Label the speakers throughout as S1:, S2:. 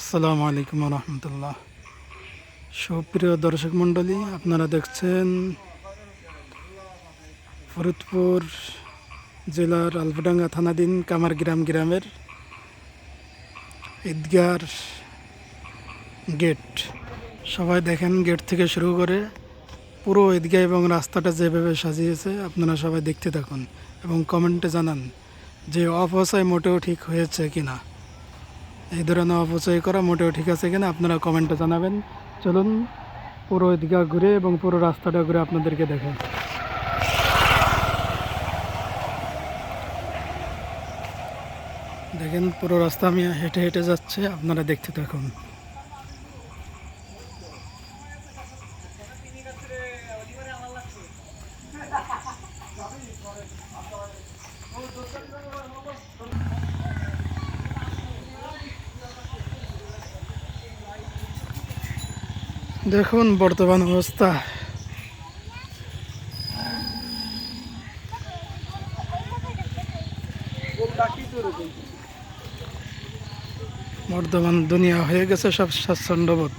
S1: আসসালামু আলাইকুম রহমতুল্লাহ সুপ্রিয় দর্শক মণ্ডলী, আপনারা দেখছেন ফরিদপুর জেলার আলফাডাঙ্গা থানাধীন কামারগ্রাম গ্রামের ঈদগার গেট। সবাই দেখেন, গেট থেকে শুরু করে পুরো ঈদগাহ এবং রাস্তাটা যেভাবে সাজিয়েছে, আপনারা সবাই দেখতে থাকুন এবং কমেন্টে জানান যে অপচয় মোটেও ঠিক হয়েছে কিনা। এই ধরনের অপচয় করা, মোটেও ঠিক আছে কিনা, আপনারা কমেন্টে জানাবেন। চলুন, পুরো দিঘা ঘুরে এবং পুরো রাস্তাটা ঘুরে আপনাদেরকে দেখেন দেখেন, পুরো রাস্তা আমি হেঁটে হেঁটে যাচ্ছে, আপনারা দেখতে থাকুন। দেখুন বর্তমান অবস্থা। বর্তমান দুনিয়া হয়ে গেছে সব স্বাচ্ছন্দ্যবোধ।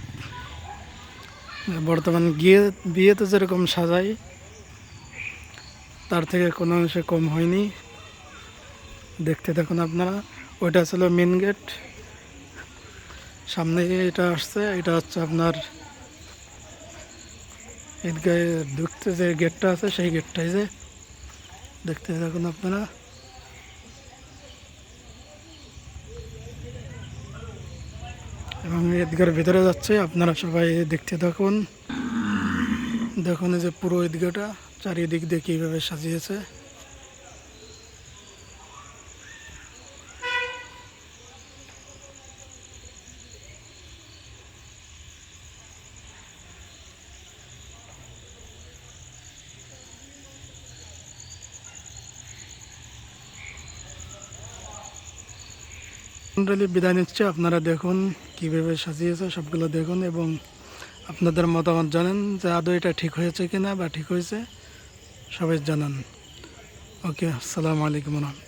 S1: বর্তমান গিয়ে, বিয়েতে যেরকম সাজাই, তার থেকে কোনো অংশে কম হয়নি। দেখতে দেখুন আপনারা, ওইটা ছিল মেন গেট সামনে এটা আসছে, এটা হচ্ছে আপনার ঈদগাহে ঢুকতে যে গেটটা আছে, সেই গেটটাই যে দেখতে থাকুন আপনারা। এবং ঈদগার ভিতরে যাচ্ছে, আপনারা সবাই দেখতে থাকুন। দেখুন যে পুরো ঈদগাটা, চারিদিক দিয়ে কীভাবে সাজিয়েছে। মন্ডলী বিদায় নিচ্ছে। আপনারা দেখুন কীভাবে সাজিয়েছে, সবগুলো দেখুন এবং আপনাদের মতামত জানান যে আদৌ এটা ঠিক হয়েছে কিনা বা ঠিক হয়েছে, সবাই জানান। ওকে আসসালামু আলাইকুম